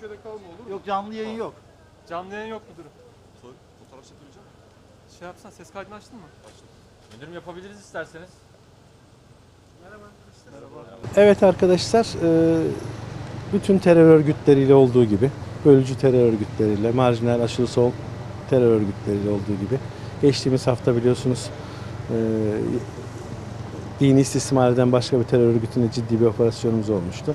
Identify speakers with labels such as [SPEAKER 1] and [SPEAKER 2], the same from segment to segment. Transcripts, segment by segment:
[SPEAKER 1] köşede kalma olur mu?
[SPEAKER 2] Yok canlı yayın yok.
[SPEAKER 3] Canlı yayın yok müdürüm.
[SPEAKER 1] Sor, fotoğraf çekileceğim.
[SPEAKER 3] Şey yapsan ses kaydını açtın mı?
[SPEAKER 4] Müdürüm yapabiliriz isterseniz.
[SPEAKER 5] Evet arkadaşlar, e, bütün terör örgütleriyle olduğu gibi, bölücü terör örgütleriyle, marjinal aşırı sol terör örgütleriyle olduğu gibi, geçtiğimiz hafta biliyorsunuz e, dini istismar eden başka bir terör örgütüne ciddi bir operasyonumuz olmuştu.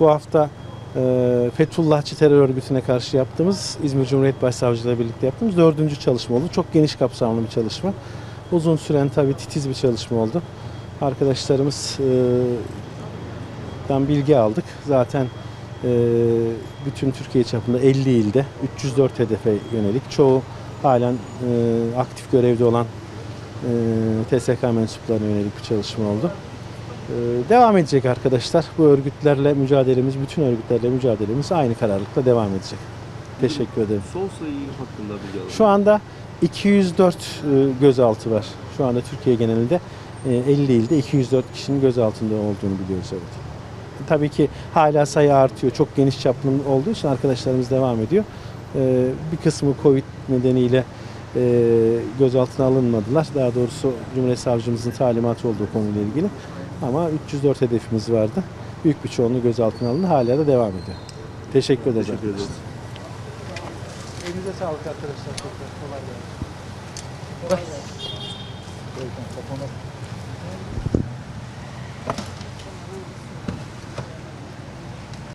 [SPEAKER 5] Bu hafta e, Fethullahçı terör örgütüne karşı yaptığımız, İzmir Cumhuriyet Başsavcılığı birlikte yaptığımız dördüncü çalışma oldu. Çok geniş kapsamlı bir çalışma. Uzun süren tabii titiz bir çalışma oldu. Arkadaşlarımız e, bilgi aldık. Zaten e, bütün Türkiye çapında 50 ilde 304 hedefe yönelik çoğu halen e, aktif görevde olan TSK mensuplarına yönelik bir çalışma oldu. E, devam edecek arkadaşlar. Bu örgütlerle mücadelemiz, bütün örgütlerle mücadelemiz aynı kararlılıkla devam edecek. Teşekkür ederim.
[SPEAKER 1] Son sayı hakkında bilgi alalım.
[SPEAKER 5] Şu anda 204 e, gözaltı var. Şu anda Türkiye genelinde e, 50 ilde 204 kişinin gözaltında olduğunu biliyoruz evet. Tabii ki hala sayı artıyor. Çok geniş çaplı olduğu için arkadaşlarımız devam ediyor. E, Bir kısmı Covid nedeniyle e, gözaltına alınmadılar. Daha doğrusu Cumhuriyet Savcımızın talimatı olduğu konuyla ilgili. Ama 304 hedefimiz vardı. Büyük bir çoğunluğu gözaltına alındı. Hala da devam ediyor. Teşekkür ederiz.
[SPEAKER 1] Teşekkür ederiz.
[SPEAKER 5] Elinize sağlık arkadaşlar. Kolay gelsin.